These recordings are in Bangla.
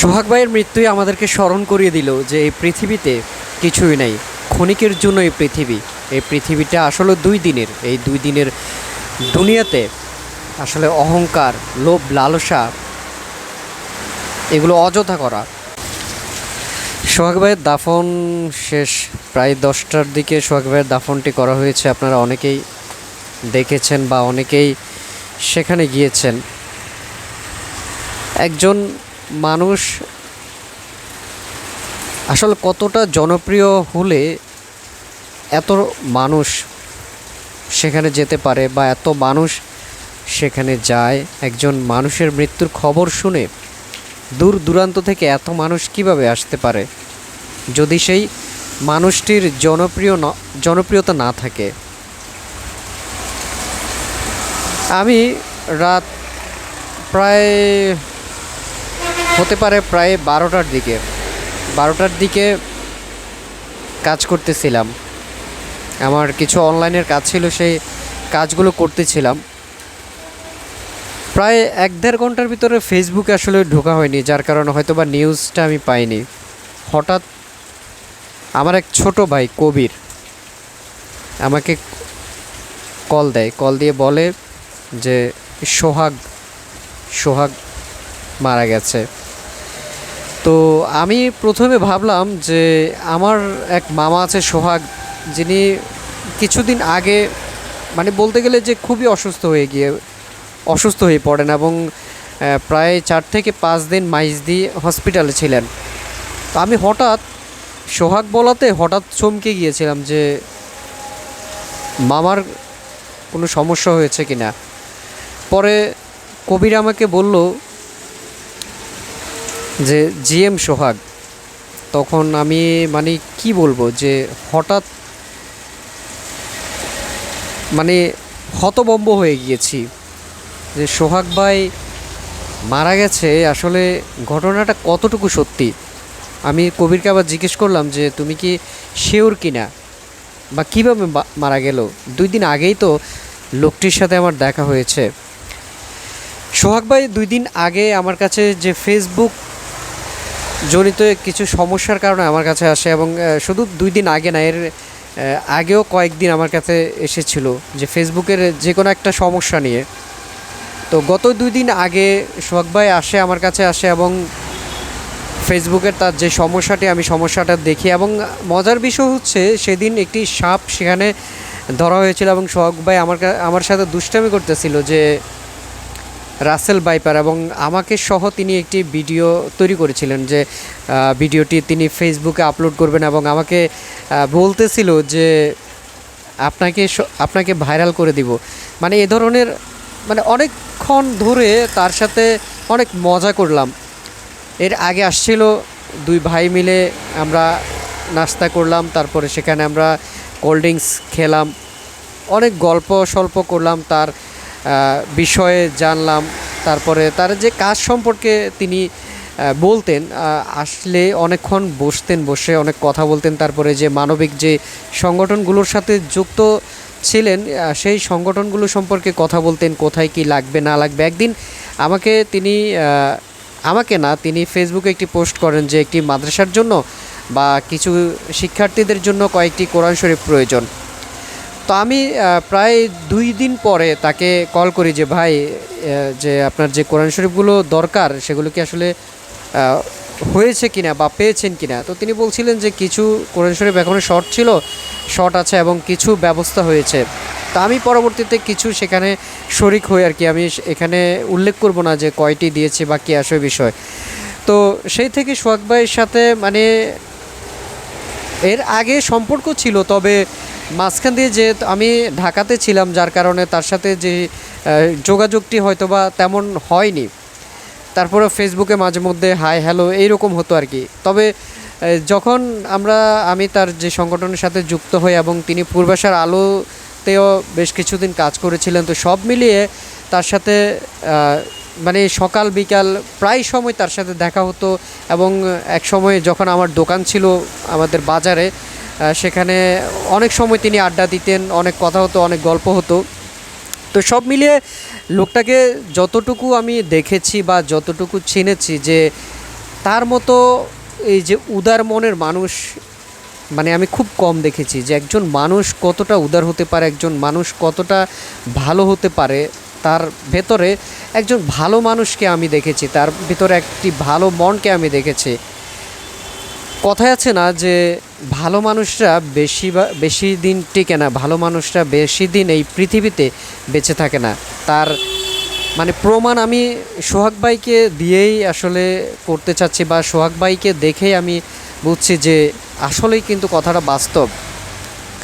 সোহাগ ভাইয়ের মৃত্যুই আমাদেরকে স্মরণ করিয়ে দিল যে এই পৃথিবীতে কিছুই নাই। ক্ষণিকের জন্য এই পৃথিবী। এই পৃথিবীটা আসলে দুই দিনের। এই দুই দিনের দুনিয়াতে আসলে অহংকার, লোভ, লালসা, এগুলো অযথা করা। সোহাগ ভাইয়ের দাফন শেষ। প্রায় দশটার দিকে সোহাগ ভাইয়ের দাফনটি করা হয়েছে। আপনারা অনেকেই দেখেছেন বা অনেকেই সেখানে গিয়েছেন। একজন মানুষ আসলে কতটা জনপ্রিয় হলে এত মানুষ সেখানে যেতে পারে বা এত মানুষ সেখানে যায়? একজন মানুষের মৃত্যুর খবর শুনে দূর দূরান্ত থেকে এত মানুষ কীভাবে আসতে পারে? যদি সেই মানুষটির জনপ্রিয় জনপ্রিয়তা না থাকে। আমি রাত প্রায় হতে পারে প্রায় বারোটার দিকে। বারোটার দিকে কাজ করতেছিলাম। আমার কিছু অনলাইনের কাজ ছিল, সেই কাজগুলো করতেছিলাম। প্রায় এক দেড় ঘণ্টার ভিতরে ফেসবুকে আসলে ঢোকা হয়নি, যার কারণে হয়তো বা নিউজটা আমি পাইনি। হঠাৎ আমার এক ছোট ভাই কবির আমাকে কল দেয়। কল দিয়ে বলে যে, সোহাগ সোহাগ মারা গেছে। তো আমি প্রথমে ভাবলাম যে আমার এক মামা আছে, সোহাগ, যিনি কিছুদিন আগে মানে বলতে গেলে যে খুবই অসুস্থ হয়ে গিয়ে, অসুস্থ হয়ে পড়েন এবং প্রায় চার থেকে পাঁচ দিন মাইজদি হসপিটালে ছিলেন। তো আমি হঠাৎ, সোহাগ বলাতে হঠাৎ চমকে গিয়েছিলাম যে, মামার কোনো সমস্যা হয়েছে কি না পরে কবির আমাকে বলল যে জিএম সোহাগ, তখন আমি মানে কি বলব যে হঠাৎ মানে হতবম্ব হয়ে গিয়েছি যে সোহাগ ভাই মারা গেছে। আসলে ঘটনাটা কতটুকু সত্যি? আমি কবিরকে আবার জিজ্ঞেস করলাম যে, তুমি কি শিওর কিনা? বা কীভাবে মারা গেল? দুই দিন আগেই তো লোকটির সাথে আমার দেখা হয়েছে। সোহাগ ভাই দুই দিন আগে আমার কাছে যে ফেসবুক জনিত কিছু সমস্যার কারণে আমার কাছে আসে এবং শুধু দুই দিন আগে না, এর আগেও কয়েকদিন আমার কাছে এসেছিল যে ফেসবুকের যে কোনো একটা সমস্যা নিয়ে। তো গত দুই দিন আগে সোহাগ ভাই আসে, আমার কাছে আসে এবং ফেসবুকের তার যে সমস্যাটি, আমি সমস্যাটা দেখি এবং মজার বিষয় হচ্ছে সেদিন একটি সাপ সেখানে ধরা হয়েছিল এবং সোহাগ ভাই আমার আমার সাথে দুষ্টামি করতেছিল যে রাসেল বাইপার এবং আমাকে সহ তিনি একটি ভিডিও তৈরি করেছিলেন যে ভিডিওটি তিনি ফেসবুকে আপলোড করবেন এবং আমাকে বলতেছিল যে, আপনাকে আপনাকে ভাইরাল করে দিব। মানে এ ধরনের মানে অনেকক্ষণ ধরে তার সাথে অনেক মজা করলাম। এর আগে আসছিল দুই ভাই মিলে, আমরা নাস্তা করলাম, তারপরে সেখানে আমরা কোল্ড ড্রিঙ্কস খেলাম, অনেক গল্প স্বল্প করলাম তার বিষয়ে জানলাম, তারপরে তার যে কাজ সম্পর্কে তিনি বলতেন আসলে অনেকক্ষণ বসতেন, বসে অনেক কথা বলতেন, তারপরে যে মানবিক যে সংগঠনগুলোর সাথে যুক্ত ছিলেন সেই সংগঠনগুলো সম্পর্কে কথা বলতেন, কোথায় কি লাগবে, না লাগবে। একদিন আমাকে তিনি আমাকে না, তিনি ফেসবুকে একটি পোস্ট করেন যে একটি মাদ্রাসার জন্য বা কিছু শিক্ষার্থীদের জন্য কয়েকটি কোরআন শরীফ প্রয়োজন। তো আমি প্রায় দুই দিন পরে তাকে কল করি যে, ভাই যে আপনার যে কোরআন শরীফগুলো দরকার, সেগুলো কি আসলে হয়েছে কিনা বা পেয়েছেন কিনা? তো তিনি বলছিলেন যে, কিছু কোরআন শরীফ এখনও শর্ট ছিল, শর্ট আছে এবং কিছু ব্যবস্থা হয়েছে। তা আমি পরবর্তীতে কিছু সেখানে শরিক হই আর কি, আমি এখানে উল্লেখ করব না যে কয়টি দিয়েছে বা কী আসে বিষয়। তো সেই থেকে সোহাগ ভাইয়ের সাথে মানে এর আগে সম্পর্ক ছিল, তবে মাঝখান দিয়ে যে আমি ঢাকাতে ছিলাম, যার কারণে তার সাথে যে যোগাযোগটি হয়তো বা তেমন হয়নি। তারপরে ফেসবুকে মাঝে মধ্যে হাই হ্যালো এইরকম হতো আর কি। তবে যখন আমরা, আমি তার যে সংগঠনের সাথে যুক্ত হই এবং তিনি পূর্বাশার আলোতেও বেশ কিছুদিন কাজ করেছিলেন, তো সব মিলিয়ে তার সাথে মানে সকাল, বিকাল প্রায় সময় তার সাথে দেখা হতো এবং এক সময় যখন আমার দোকান ছিল আমাদের বাজারে সেখানে অনেক সময় তিনি আড্ডা দিতেন, অনেক কথা হতো, অনেক গল্প হতো। তো সব মিলিয়ে লোকটাকে যতটুকু আমি দেখেছি বা যতটুকু চিনেছি যে তার মতো এই যে উদার মনের মানুষ মানে আমি খুব কম দেখেছি যে একজন মানুষ কতটা উদার হতে পারে, একজন মানুষ কতটা ভালো হতে পারে, তার ভেতরে একজন ভালো মানুষকে আমি দেখেছি, তার ভিতরে একটি ভালো মনকে আমি দেখেছি। কথায় আছে না যে ভালো মানুষরা বেশি বেশি দিন টিকে না, ভালো মানুষরা বেশি দিন এই পৃথিবীতে বেঁচে থাকে না। তার মানে প্রমাণ আমি সোহাগ ভাইকে দিয়েই আসলে করতে চাচ্ছি বা সোহাগ ভাইকে দেখেই আমি বুঝছি যে আসলেই কিন্তু কথাটা বাস্তব।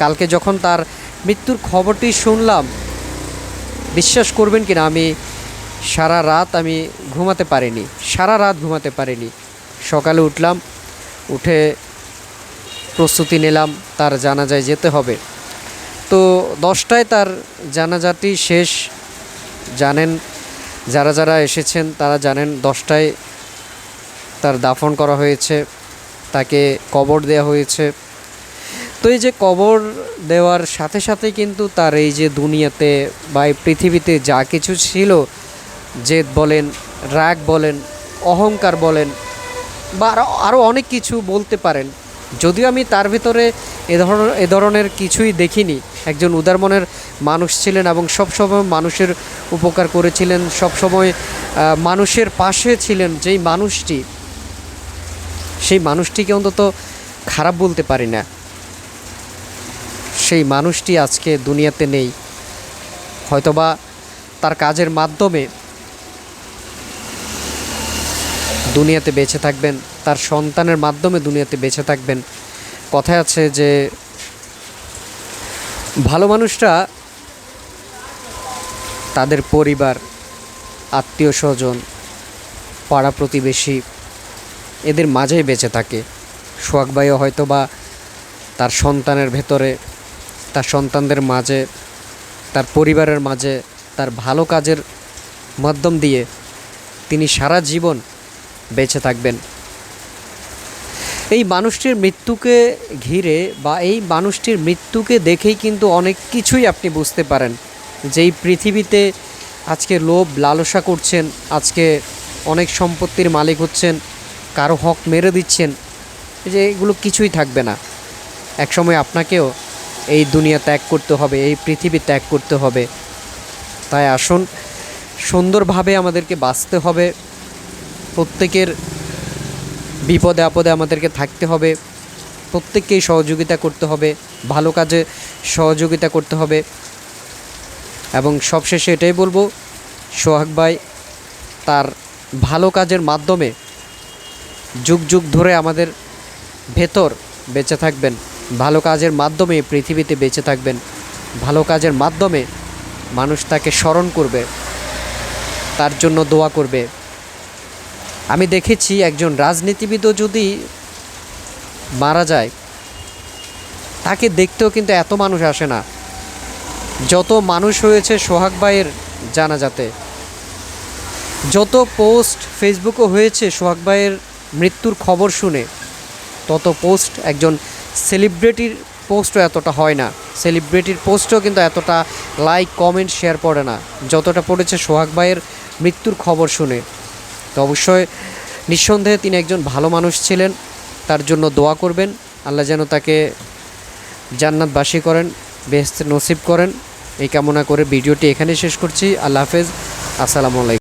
কালকে যখন তার মৃত্যুর খবরটি শুনলাম, বিশ্বাস করবেন কিনা আমি সারা রাত আমি ঘুমাতে পারিনি, সারা রাত ঘুমাতে পারিনি। সকালে উঠলাম, উঠে প্রস্তুতি নিলাম, তার জানাজায় যেতে হবে। তো দশটায় তার জানাজাটি শেষ। জানেন, যারা যারা এসেছেন, তারা জানেন দশটায় তার দাফন করা হয়েছে, তাকে কবর দেওয়া হয়েছে। তো এই যে কবর দেওয়ার সাথে সাথে কিন্তু তার এই যে দুনিয়াতে বা এই পৃথিবীতে যা কিছু ছিল, জেদ বলেন, রাগ বলেন, অহংকার বলেন, বা আরও আরও অনেক কিছু বলতে পারেন যদিও আমি তার ভিতরে এ ধরনের এ ধরনের কিছুই দেখিনি। একজন উদার মনের মানুষ ছিলেন এবং সবসময় মানুষের উপকার করেছিলেন, সবসময় মানুষের পাশে ছিলেন যেই মানুষটি। সেই মানুষটিকে অন্তত খারাপ বলতে পারি না। সেই মানুষটি আজকে দুনিয়াতে নেই। হয়তোবা তার কাজের মাধ্যমে দুনিয়াতে বেঁচে থাকবেন, তার সন্তানের মাধ্যমে দুনিয়াতে বেঁচে থাকবেন। কথায় আছে যে, ভালো মানুষরা তাদের পরিবার, আত্মীয় স্বজন, পাড়া প্রতিবেশী, এদের মাঝেই বেঁচে থাকে। সোহাগ ভাইও হয়তো বা তার সন্তানের ভেতরে, তার সন্তানদের মাঝে, তার পরিবারের মাঝে, তার ভালো কাজের মাধ্যম দিয়ে তিনি সারা জীবন বেঁচে থাকবেন। এই মানুষটির মৃত্যুকে ঘিরে বা এই মানুষটির মৃত্যুকে দেখেই কিন্তু অনেক কিছুই আপনি বুঝতে পারেন। যে এই পৃথিবীতে আজকে লোভ, লালসা করছেন, আজকে অনেক সম্পত্তির মালিক হচ্ছেন, কারও হক মেরে দিচ্ছেন যে এগুলো কিছুই থাকবে না। একসময় আপনাকেও এই দুনিয়া ত্যাগ করতে হবে, এই পৃথিবী ত্যাগ করতে হবে। তাই আসুন, সুন্দরভাবে আমাদেরকে বাঁচতে হবে। প্রত্যেকের বিপদে আপদে আমাদেরকে থাকতে হবে। প্রত্যেককেই সহযোগিতা করতে হবে, ভালো কাজে সহযোগিতা করতে হবে। এবং সবশেষে এটাই বলব, সোহাগ ভাই তার ভালো কাজের মাধ্যমে যুগ যুগ ধরে আমাদের ভেতর বেঁচে থাকবেন। ভালো কাজের মাধ্যমে পৃথিবীতে বেঁচে থাকবেন। ভালো কাজের মাধ্যমে মানুষ তাকে স্মরণ করবে, তার জন্য দোয়া করবে। আমি দেখেছি একজন রাজনীতিবিদও যদি মারা যায়, তাকে দেখতেও কিন্তু এত মানুষ আসে না। যত মানুষ হয়েছে সোহাগ ভাইয়ের জানাজাতে, যত পোস্ট ফেসবুকও হয়েছে সোহাগ ভাইয়ের মৃত্যুর খবর শুনে, তত পোস্ট একজন সেলিব্রিটির পোস্টও এতটা হয় না। সেলিব্রিটির পোস্টও কিন্তু এতটা লাইক, কমেন্ট, শেয়ার পড়ে না। যতটা পড়েছে সোহাগ ভাইয়ের মৃত্যুর খবর শুনে। তো অবশ্যই নিঃসন্দেহে তিনি একজন ভালো মানুষ ছিলেন, তার জন্য দোয়া করবেন। আল্লাহ যেন তাকে জান্নাত জান্নাতবাসী করেন বেহস্ত নসিব করেন। এই কামনা করে ভিডিওটি এখানে শেষ করছি। আল্লাহ হাফেজ। আসসালামু আলাইকুম।